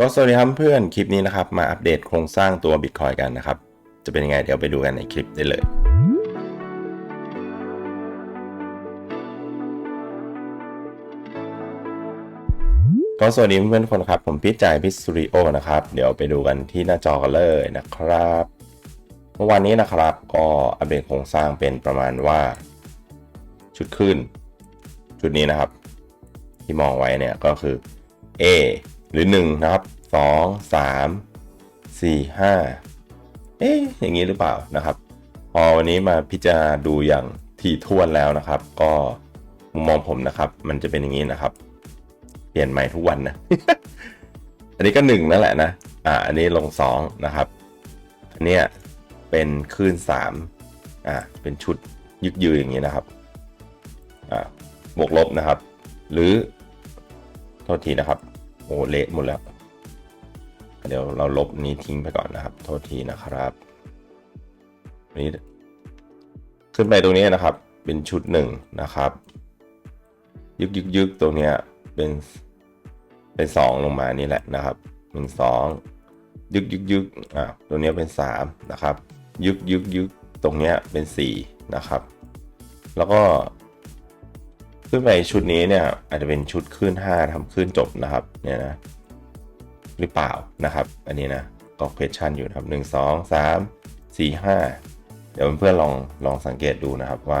ก็สวัสดีครับเพื่อนคลิปนี้นะครับ มาอัปเดตโครงสร้างตัว Bitcoin กันนะครับ จะเป็นยังไงเดี๋ยวไปดูกันในคลิปได้เลย ก็สวัสดีเพื่อนๆคนครับ ผมพิจายพิสตูดิโอนะครับ เดี๋ยวไปดูกันที่หน้าจอกันเลยนะครับ เมื่อวานนี้นะครับก็อัปเดตโครงสร้างเป็นประมาณว่า ชุดขึ้น ชุดนี้นะครับ ที่มองไว้เนี่ยก็คือ A หรือ 1 นะครับ 2 3 4 5 เอ๊ะอย่างนี้หรือเปล่านะครับ พอวันนี้มาพิจารณาดูอย่างถี่ถ้วนแล้วนะครับ ก็มุมมองผมนะครับ มันจะเป็นอย่างนี้นะครับ เปลี่ยนใหม่ทุกวันนะ อันนี้ก็หนึ่งนั่นแหละนะ อ่า อันนี้ลงสองนะครับ อันเนี้ยเป็นคลื่นสามอ่า เป็นชุดยึกยืออย่างนี้นะครับ อ่า บวกลบนะครับ หรือ โทษทีนะครับ โอ้เละหมดแล้ว เดี๋ยวเราลบนี้ทิ้งไปก่อนนะครับ โทษทีนะครับนี้ขึ้นไปตรงนี้นะครับ เป็นชุดหนึ่งนะครับ ยึกยึกยึกตรงนี้เป็นเป็นสองลงมานี่แหละนะครับหนึ่งสองยึกยึกยึกอ่าตรงนี้เป็นสามนะครับ ยึกยึกยึกตรงนี้เป็นสี่นะครับ แล้วก็ ขึ้นไปชุดนี้เนี่ยอาจจะเป็นชุดขึ้น 5ทำขึ้นจบนะครับเนี่ยนะหรือเปล่านะครับ อันนี้นะก็ question อยู่นะครับ 1 2 3 4 5 เดี๋ยวเพื่อนๆลองลองสังเกตดูนะครับว่า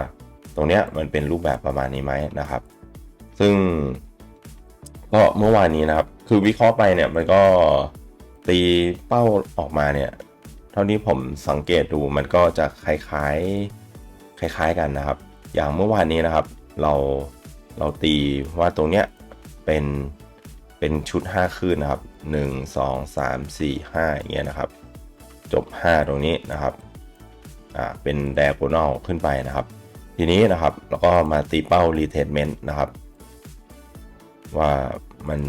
ตรงเนี้ยมันเป็นรูปแบบประมาณนี้ไหมนะครับ ซึ่งก็เมื่อวานนี้นะครับ คือวิเคราะห์ไปเนี่ยมันก็ตีเป้าออกมาเนี่ย เท่าที่ผมสังเกตดูมันก็จะคล้ายๆคล้าย ๆกันนะครับ อย่างเมื่อวานนี้นะครับ เรา เราตีว่าตรงเนี้ยเป็นเป็นชุด 5 คืนนะครับ 1 2 3 4 5อย่างเงี้ยนะครับ จบ 5 ตรงนี้นะครับอ่าเป็น diagonal ขึ้นไปนะครับ ทีนี้นะครับแล้วก็มาตีเป้า retracement นะครับ ว่ามัน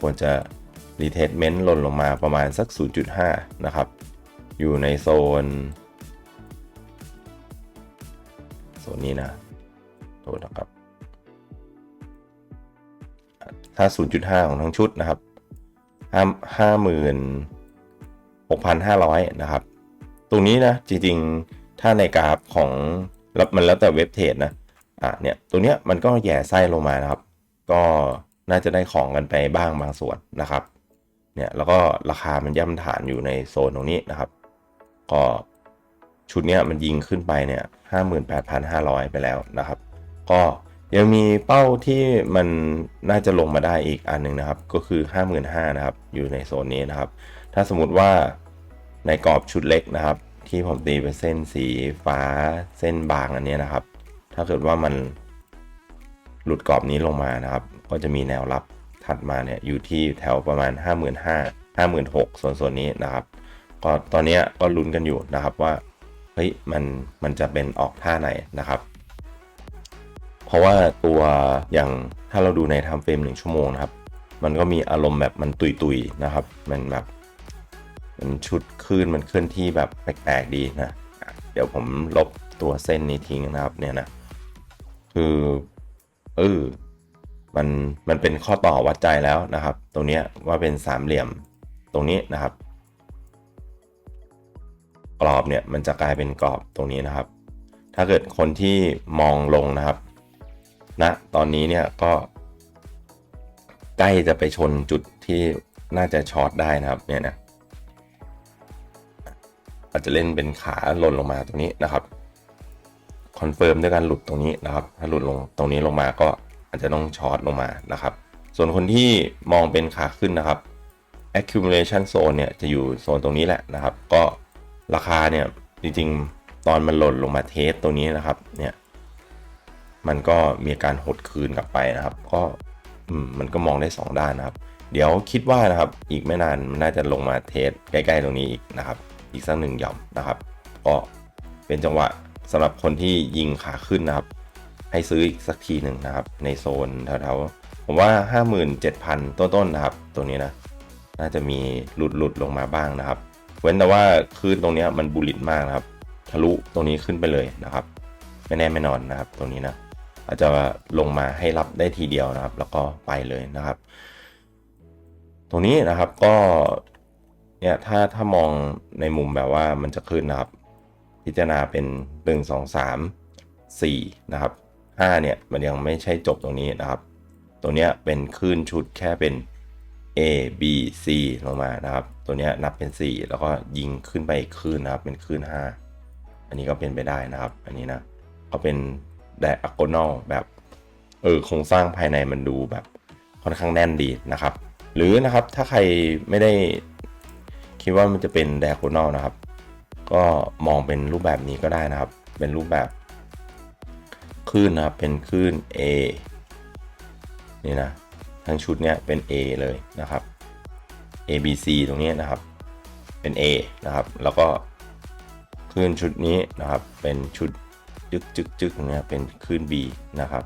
ควรจะ retracement หล่นลงมาประมาณสัก 0.5 นะครับ อยู่ในโซนโซนนี้นะโทษนะครับ ถ้า0.5 ของทั้งชุดนะครับห้าหมื่นหกพันห้าร้อยนะครับ ตรงนี้นะจริงๆ ถ้าในกราฟของมันแล้วแต่เว็บเทรดนะอะเนี่ยตรงเนี้ยมันก็แย่ไส้ลงมานะครับ ก็น่าจะได้ของกันไปบ้างบางส่วนนะครับ เนี่ยแล้วก็ราคามันย่ำฐานอยู่ในโซนตรงนี้นะครับ ก็ชุดเนี้ยมันยิงขึ้นไปเนี่ยห้าหมื่นแปดพัาร้อยไปแล้วนะครับ ก็ ยังมีเป้าที่มันน่าจะลงมาได้อีกอันหนึ่งนะครับ ก็คือ 55,000นะครับ อยู่ในโซนนี้นะครับ ถ้าสมมติว่าในกรอบชุดเล็กนะครับ ที่ผมตีเป็นเส้นสีฟ้าเส้นบางอันนี้นะครับ ถ้าเกิดว่ามันหลุดกรอบนี้ลงมานะครับ ก็จะมีแนวรับถัดมาเนี่ยอยู่ที่แถวประมาณ 55,000 56,000ส่วนส่วนนี้นะครับ ก็ตอนนี้ก็ลุ้นกันอยู่นะครับว่าเฮ้ยมันมันจะเป็นออกท่าไหนนะครับ เพราะว่าตัวอย่างถ้าเราดูในไทม์เฟรมหนึ่งชั่วโมงนะครับ มันก็มีอารมณ์แบบมันตุยๆนะครับ มันแบบมันชุดคลื่นมันเคลื่อนที่แบบแปลกๆดีนะ เดี๋ยวผมลบตัวเส้นนี้ทิ้งนะครับเนี่ยนะ คือเออมันมันเป็นข้อต่อวัดใจแล้วนะครับ ตรงนี้ว่าเป็นสามเหลี่ยมตรงนี้นะครับ กรอบเนี่ยมันจะกลายเป็นกรอบตรงนี้นะครับ ถ้าเกิดคนที่มองลงนะครับ ณนะตอนนี้เนี่ยก็ใกล้จะไปชนจุดที่น่าจะช็อตได้นะครับเนี่ยนะอาจจะเล่นเป็นขาหล่นลงมาตรงนี้นะครับคอนเฟิร์มด้วยการหลุดตรงนี้นะครับ ถ้าหลุดลงตรงนี้ลงมาก็อาจจะต้องช็อตลงมานะครับ ส่วนคนที่มองเป็นขาขึ้นนะครับ accumulation zone เนี่ยจะอยู่โซนตรงนี้แหละนะครับ ก็ราคาเนี่ยจริงๆ ตอนมันหล่นลงมาเทสตรงนี้นะครับเนี่ย มันก็มีการหดคืนกลับไปนะครับ ก็มันก็มองได้ 2 ด้านนะครับ เดี๋ยวคิดว่านะครับอีกไม่นานมันน่าจะลงมาเทสใกล้ๆตรงนี้อีกนะครับ อีกสักหนึ่งหย่อมนะครับ ก็เป็นจังหวะสำหรับคนที่ยิงขาขึ้นนะครับ ให้ซื้ออีกสักทีหนึ่งนะครับ ในโซนแถวๆผมว่า 57,000 ต้นๆนะครับ ตัวนี้นะน่าจะมีหลุดหลุดลงมาบ้างนะครับ เว้นแต่ว่าคลื่นตรงนี้มันบุลิตมากนะครับ ทะลุตรงนี้ขึ้นไปเลยนะครับ ไม่แน่ไม่นอนนะครับ ตรงนี้นะ อาจจะลงมาให้รับได้ทีเดียวนะครับ แล้วก็ไปเลยนะครับ ตรงนี้นะครับก็เนี่ยถ้าถ้ามองในมุมแบบว่ามันจะขึ้นนะครับ พิจารณาเป็น 1 2 3 4 นะครับ 5 เนี่ยมันยังไม่ใช่จบตรงนี้นะครับ ตัวเนี้ยเป็นคลื่นชุดแค่เป็น A B C ลงมานะครับ ตัวเนี้ยนับเป็น 4 แล้วก็ยิงขึ้นไปอีกคลื่นนะครับ เป็นคลื่น 5 อันนี้ก็เป็นไปได้นะครับ อันนี้นะก็เป็น diagonal แบบเออโครงสร้างภายในมันดูแบบค่อนข้างแน่นดีนะครับ หรือนะครับถ้าใครไม่ได้คิดว่ามันจะเป็น diagonal นะครับ ก็มองเป็นรูปแบบนี้ก็ได้นะครับ เป็นรูปแบบคลื่นนะครับเป็นคลื่น A นี่นะทั้งชุดเนี้ยเป็น A เลยนะครับ A B C ตรงนี้นะครับเป็น A นะครับ แล้วก็คลื่นชุดนี้นะครับเป็นชุด จึกจึกจึกเนี้ยเป็นคลื่น B นะครับ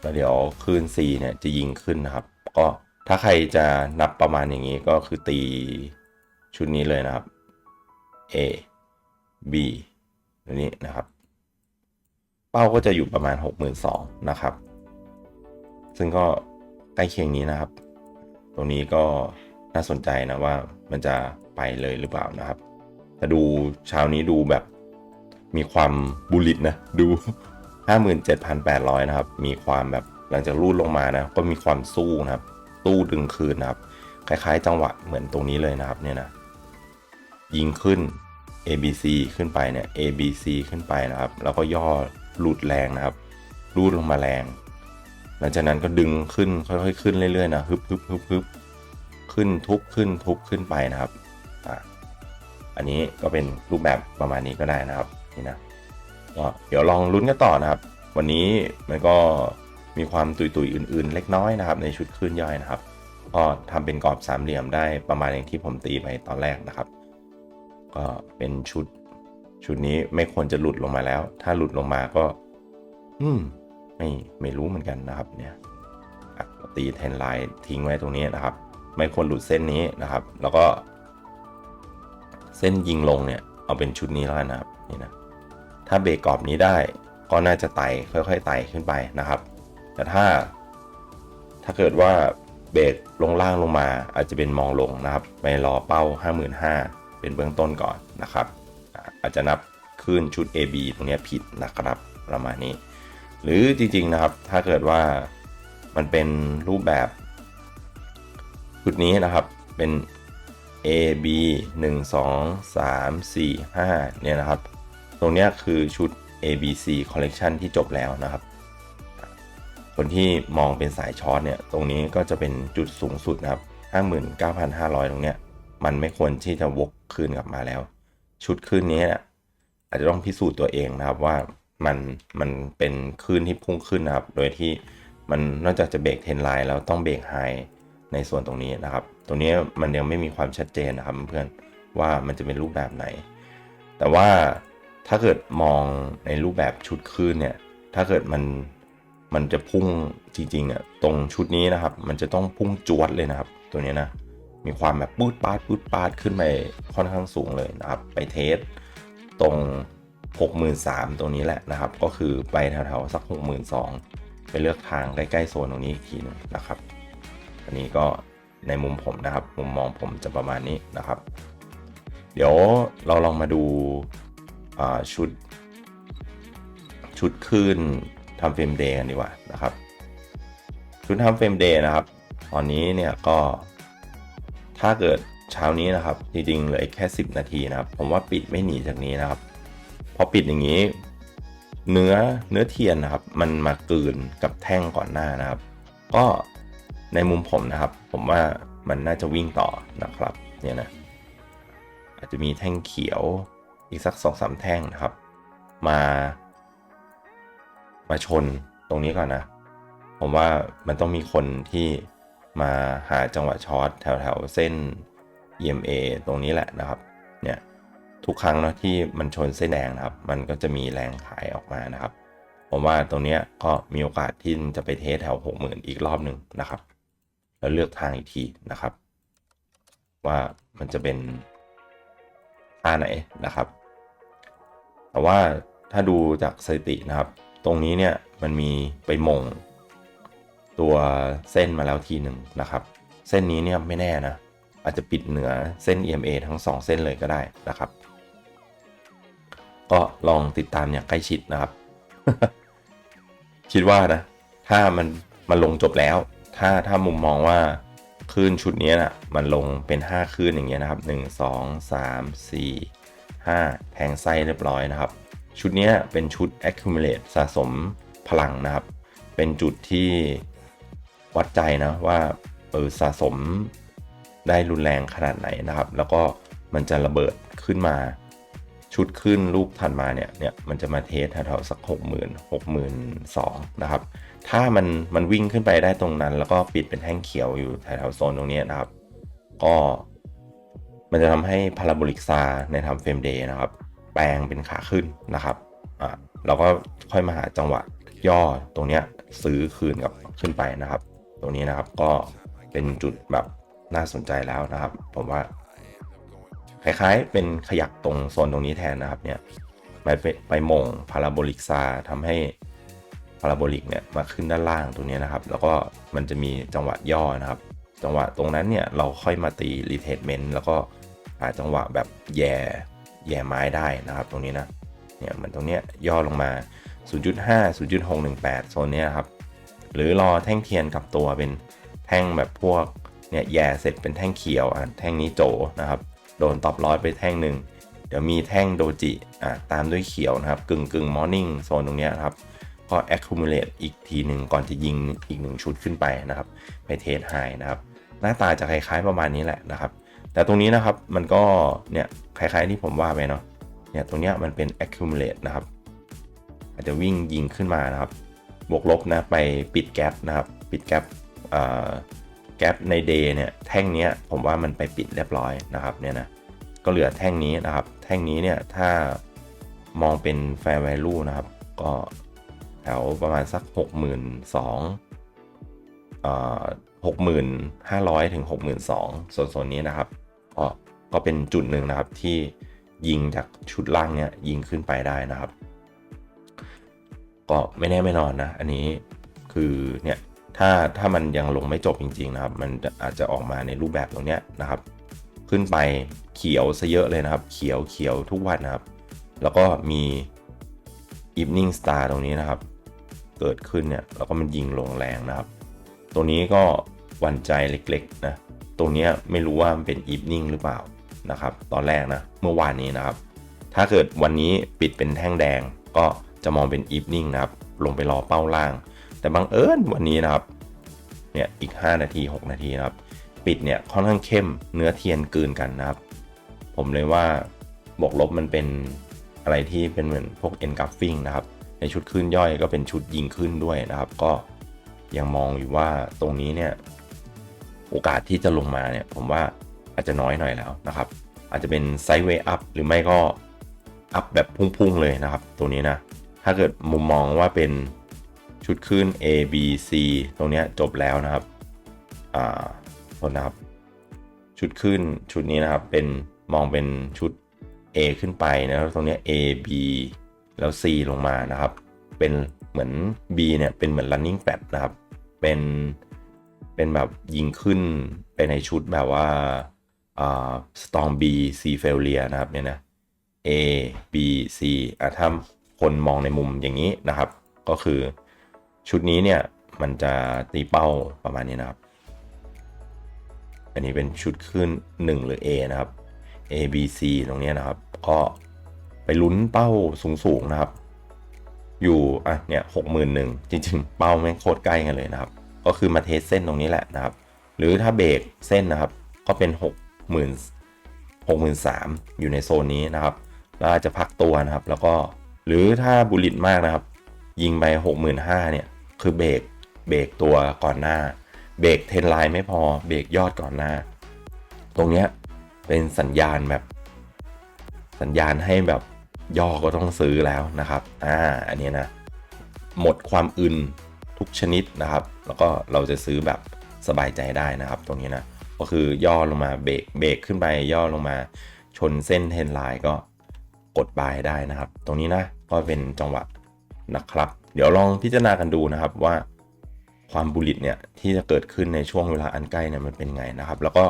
แล้วเดี๋ยวคลื่น C เนี่ยจะยิงขึ้นนะครับ ก็ถ้าใครจะนับประมาณอย่างนี้ก็คือตีชุดนี้เลยนะครับ A B ตัวนี้นะครับ เป้าก็จะอยู่ประมาณ 62,000นะครับ ซึ่งก็ใกล้เคียงนี้นะครับ ตรงนี้ก็น่าสนใจนะว่ามันจะไปเลยหรือเปล่านะครับ แต่ดูเช้านี้ดูแบบมีความบุลิตนะ ดู 57,800 นะครับ มีความแบบหลังจากรูดลงมานะ ก็มีความสู้นะครับตู้ดึงคืนนะครับ คล้ายๆ จังหวะเหมือนตรงนี้เลยนะครับเนี่ยนะ ยิงขึ้น ABC ขึ้นไปเนี่ย ABC ขึ้นไปนะครับ แล้วก็ย่อหลุดแรงนะครับ รูดลงมาแรง หลังจากนั้นก็ดึงขึ้นค่อยๆ ขึ้นเรื่อยๆนะฮึบฮึบฮึบฮึบขึ้นทุบขึ้นทุบขึ้นไปนะครับ อันนี้ก็เป็นรูปแบบประมาณนี้ก็ได้นะครับนี่นะก็เดี๋ยวลองลุ้นกันต่อนะครับ วันนี้มันก็มีความตุยๆอื่น ๆ เล็กน้อยนะครับ ในชุดขึ้นย่อยนะครับก็ทำเป็นกรอบสามเหลี่ยมได้ประมาณอย่างที่ผมตีไปตอนแรกนะครับ ก็เป็นชุดชุดนี้ไม่ควรจะหลุดลงมาแล้ว ถ้าหลุดลงมาก็ อืม ไม่ไม่รู้เหมือนกันนะครับ เนี่ยตีเทนไลน์ทิ้งไว้ตรงนี้นะครับ ไม่ควรหลุดเส้นนี้นะครับ แล้วก็ เส้นยิงลงเนี่ย เอาเป็นชุดนี้แล้วกันนะครับนี่นะถ้าเบรกกรอบนี้ได้ก็น่าจะไต่ค่อยๆไต่ขึ้นไปนะครับ แต่ถ้า ถ้าเกิดว่าเบรกลงล่างลงมาอาจจะเป็นมองลงนะครับไปรอเป้า 55,000 เป็นเบื้องต้นก่อนนะครับ อาจจะนับขึ้นชุด AB ตรงนี้ผิดนะครับประมาณนี้ หรือจริงๆนะครับถ้าเกิดว่ามันเป็นรูปแบบ ชุดนี้นะครับเป็น A B 1 2 3 4 5เนี่ยนะครับ ตรงนี้คือชุด A B C collection ที่จบแล้วนะครับ คนที่มองเป็นสายช็อตเนี่ย ตรงนี้ก็จะเป็นจุดสูงสุดนะครับ 59,500 ตรงเนี้ย มันไม่ควรที่จะวกคืนกลับมาแล้ว ชุดคืนนี้นี่ยอาจจะต้องพิสูจน์ตัวเองนะครับว่ามันมันเป็นคืนที่พุ่งขึ้นนะครับ โดยที่มันนอกจากจะเบรกเทนไลน์แล้วต้องเบรกไฮในส่วนตรงนี้นะครับ ตรงนี้มันยังไม่มีความชัดเจนนะครับเพื่อนว่ามันจะเป็นรูปแบบไหน แต่ว่าถ้าเกิดมองในรูปแบบชุดคลื่นเนี่ย ถ้าเกิดมันมันจะพุ่งจริงๆอะตรงชุดนี้นะครับ มันจะต้องพุ่งจวดเลยนะครับ ตัวนี้นะมีความแบบปืดปาดปืดปาดขึ้นไปค่อนข้างสูงเลยนะครับ ไปเทสตรง 63,000ตรงนี้แหละนะครับ ก็คือไปแถวๆสัก 62,000ไปเลือกทางใกล้ๆโซนตรงนี้อีกทีหนึงนะครับ อันนี้ก็ ในมุมผมนะครับ มุมมองผมจะประมาณนี้นะครับ เดี๋ยวเราลองมาดูาชุด ชุดขึ้นทำเฟรมเดย์กันดีกว่านะครับ ชุดทำเฟรมเดย์นะครับ ตอนนี้เนี่ยก็ถ้าเกิดเช้านี้นะครับ จริงๆเหลือแค่ 10 นาทีนะครับ ผมว่าปิดไม่หนีจากนี้นะครับ พอปิดอย่างนี้ เนื้อเนื้อเทียนนะครับ มันมากลืนกับแท่งก่อนหน้านะครับ ก็ ในมุมผมนะครับ ผมว่ามันน่าจะวิ่งต่อนะครับเนี่ยนะอาจจะมีแท่งเขียวอีกสักสองสามแท่งนะครับ มา มาชนตรงนี้ก่อนนะ ผมว่ามันต้องมีคนที่มาหาจังหวะช็อตแถวแถวเส้น EMA ตรงนี้แหละนะครับเนี่ยทุกครั้งนะที่มันชนเส้นแดงนะครับ มันก็จะมีแรงขายออกมานะครับ ผมว่าตรงนี้ก็มีโอกาสที่จะไปเทสแถวหกหมื่นอีกรอบหนึ่งนะครับ แล้วเลือกทางอีกทีนะครับ ว่ามันจะเป็นท่าไหนนะครับ แต่ว่าถ้าดูจากสถิตินะครับ ตรงนี้เนี่ยมันมีไปมงตัวเส้นมาแล้วทีหนึ่งนะครับ เส้นนี้เนี่ยไม่แน่นะ อาจจะปิดเหนือเส้น EMA ทั้ง 2 เส้นเลยก็ได้นะครับ ก็ลองติดตามอย่างใกล้ชิดนะครับ คิดว่านะ ถ้ามันมันลงจบแล้ว ถ้าถ้ามุมมองว่าคลื่นชุดนี้นะมันลงเป็น 5คลื่นอย่างเงี้ยนะครับ 1 2 3 4 5 แทงไส้เรียบร้อยนะครับ ชุดนี้เป็นชุด accumulate สะสมพลังนะครับ เป็นจุดที่วัดใจนะว่าเออสะสมได้รุนแรงขนาดไหนนะครับ แล้วก็มันจะระเบิดขึ้นมา ชุดขึ้นลูกถัดมาเนี่ยเนี่ยมันจะมาเทสแถวๆสักหกหมื่นหกหมื่นสองนะครับ ถ้ามันมันวิ่งขึ้นไปได้ตรงนั้น แล้วก็ปิดเป็นแท่งเขียวอยู่แถวๆโซนตรงนี้นะครับ ก็มันจะทำให้พาราโบลิกซาในทำเฟรมเดย์นะครับ แปลงเป็นขาขึ้นนะครับอะเราก็ค่อยมาหาจังหวะย่อตรงเนี้ยซื้อคืนกับขึ้นไปนะครับ ตรงนี้นะครับก็เป็นจุดแบบน่าสนใจแล้วนะครับ ผมว่า คล้ายๆ เป็นขยักตรงโซนตรงนี้แทนนะครับเนี่ยไปไปไปมงพาราโบลิกซาทำให้ พาราโบลิกเนี่ยมาขึ้นด้านล่างตรงนี้นะครับ แล้วก็มันจะมีจังหวะย่อนะครับ จังหวะตรงนั้นเนี่ยเราค่อยมาตีรีเท m เมนต์แล้วก็หาจังหวะแบบแย่แย่ไม้ได้นะครับ ตรงนี้นะเนี่ยเหมือนตรงเนี้ยย่อลงมา 0.5 0.618 โซนนี้ครับ หรือรอแท่งเทียนกับตัวเป็นแท่งแบบพวกเนี่ยแย่เสร็จเป็นแท่งเขียวอะแท่งนี้โจนะครับ โดนตอบร้อยไปแท่งหนึ่งเดี๋ยวมีแท่งโดจิอะตามด้วยเขียวนะครับ กึ่งกึ่งมอร์นิ่งโซนตรงนี้ครับ ก็ accumulate อีกทีหนึ่งก่อนจะยิงอีกหนึ่งชุดขึ้นไปนะครับ ไปเทสไฮนะครับ หน้าตาจะคล้ายๆประมาณนี้แหละนะครับ แต่ตรงนี้นะครับมันก็เนี่ยคล้ายๆที่ผมว่าไปเนาะเนี่ยตรงเนี้ยมันเป็น accumulate นะครับ อาจจะวิ่งยิงขึ้นมานะครับ บวกลบนะไปปิดแกลบนะครับปิดแกลบแกลบในเดย์เนี่ยแท่งเนี้ยผมว่ามันไปปิดเรียบร้อยนะครับเนี่ยนะก็เหลือแท่งนี้นะครับ แท่งนี้เนี่ยถ้ามองเป็น fair value นะครับ ก็ แถวประมาณสัก 6 2 0 0 0เอ่อ6,500 ถึง 62,000ส่วนโซนนี้นะครับก็ก็เป็นจุดหนึ่งนะครับที่ยิงจากชุดล่างเนี่ยยิงขึ้นไปได้นะครับ ก็ไม่แน่ไม่นอนนะ อันนี้คือเนี่ยถ้าถ้ามันยังลงไม่จบจริง ๆ นะครับ มันอาจจะออกมาในรูปแบบตรงเนี้ยนะครับ ขึ้นไปเขียวซะเยอะเลยนะครับ เขียวเขียวทุกวันนะครับ แล้วก็มี evening star ตรงนี้นะครับ เกิดขึ้นเนี่ยแล้วก็มันยิงลงแรงนะครับตรงนี้ก็วันใจเล็กๆนะตรงเนี้ไม่รู้ว่ามันเป็น evening หรือเปล่านะครับ ตอนแรกนะเมื่อวานนี้นะครับ ถ้าเกิดวันนี้ปิดเป็นแท่งแดงก็จะมองเป็น evening นะครับ ลงไปรอเป้าล่าง แต่บังเอิญวันนี้นะครับเนี่ยอีก 5 นาที 6 นาทีนะครับ ปิดเนี่ยค่อนข้างเข้มเนื้อเทียนกืนกันนะครับ ผมเลยว่าบวกลบมันเป็นอะไรที่เป็นเหมือนพวก engulfing นะครับ ในชุดขึ้นย่อยก็เป็นชุดยิงขึ้นด้วยนะครับ ก็ยังมองอยู่ว่าตรงนี้เนี่ยโอกาสที่จะลงมาเนี่ยผมว่าอาจจะน้อยหน่อยแล้วนะครับ อาจจะเป็นไซด์เวย์อัพหรือไม่ก็อัพแบบพุ่งๆเลยนะครับ ตัวนี้นะถ้าเกิดมุมมองว่าเป็นชุดขึ้น A B C ตรงนี้จบแล้วนะครับอ่าโทษนะครับ ชุดขึ้นชุดนี้นะครับเป็นมองเป็นชุด A ขึ้นไปนะครับตรงนี้ A B แล้ว C ลงมานะครับ เป็นเหมือน B เนี่ยเป็นเหมือน running pad นะครับ เป็นเป็นแบบยิงขึ้นไปในชุดแบบว่าอ่า storm B C failure นะครับเนี่ยนะ A B C อะถ้าคนมองในมุมอย่างนี้นะครับ ก็คือชุดนี้เนี่ยมันจะตีเป้าประมาณนี้นะครับ อันนี้เป็นชุดขึ้น 1 หรือ A นะครับ A B C ตรงนี้นะครับ ก็ ไปลุ้นเป้าสูงๆนะครับ อยู่อะเนี่ยหกหมื่นหนึ่งจริง ๆ เป้าแม่งโคตรใกล้กันเลยนะครับ ก็คือมาเทสเส้นตรงนี้แหละนะครับ หรือถ้าเบรกเส้นนะครับ ก็เป็น6 0 0 0 0 6 3 0 0 0อยู่ในโซนนี้นะครับแล้วอาจจะพักตัวนะครับ แล้วก็หรือถ้าบุลิตมากนะครับ ยิงไป65,000เนี่ยคือเบรกเบรกตัวก่อนหน้า เบรกเทนไลน์ไม่พอเบรกยอดก่อนหน้า ตรงเนี้ยเป็นสัญญาณแบบ สัญญาณให้แบบ ย่อก็ต้องซื้อแล้วนะครับ อ่า อันนี้นะ หมดความอึนทุกชนิดนะครับ แล้วก็เราจะซื้อแบบสบายใจได้นะครับ ตรงนี้นะ ก็คือย่อลงมาเบรกเบรกขึ้นไปย่อลงมาชนเส้นเทนไลน์ก็กดบายได้นะครับ ตรงนี้นะ ก็เป็นจังหวะนะครับ เดี๋ยวลองพิจารณากันดูนะครับว่าความบุลิตเนี่ยที่จะเกิดขึ้นในช่วงเวลาอันใกล้เนี่ยมันเป็นไงนะครับ แล้วก็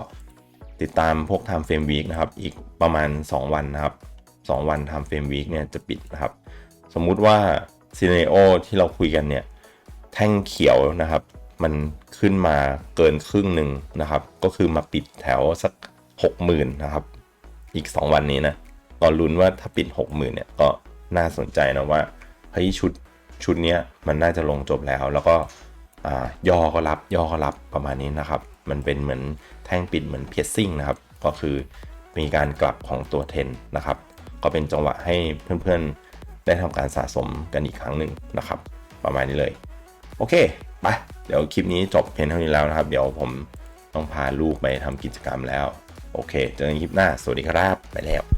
ติดตามพวก time frame week นะครับ อีกประมาณ 2 วันนะครับ 2 วัน time frame week เนี่ยจะปิดนะครับ สมมุติว่าซีเนโอที่เราคุยกันเนี่ยแท่งเขียวนะครับ มันขึ้นมาเกินครึ่งหนึ่งนะครับ ก็คือมาปิดแถวสัก 60,000นะครับ อีก 2 วันนี้นะตอลุ้นว่าถ้าปิด 60,000เนี่ยก็น่าสนใจนะว่าเฮ้ยชุดชุดเนี้ยมันน่าจะลงจบแล้ว แล้วก็อ่าย่อก็รับย่อก็รับประมาณนี้นะครับ มันเป็นเหมือนแท่งปิดเหมือนเพียซิ่งนะครับ ก็คือมีการกลับของตัวเทนนะครับ ก็เป็นจังหวะให้เพื่อนๆ ได้ทำการสะสมกันอีกครั้งหนึ่งนะครับ ประมาณนี้เลย โอเคไปเดี๋ยวคลิปนี้จบเพียงเท่านี้แล้วนะครับ เดี๋ยวผมต้องพาลูกไปทำกิจกรรมแล้ว โอเค เจอกันคลิปหน้า สวัสดีครับ ไปแล้ว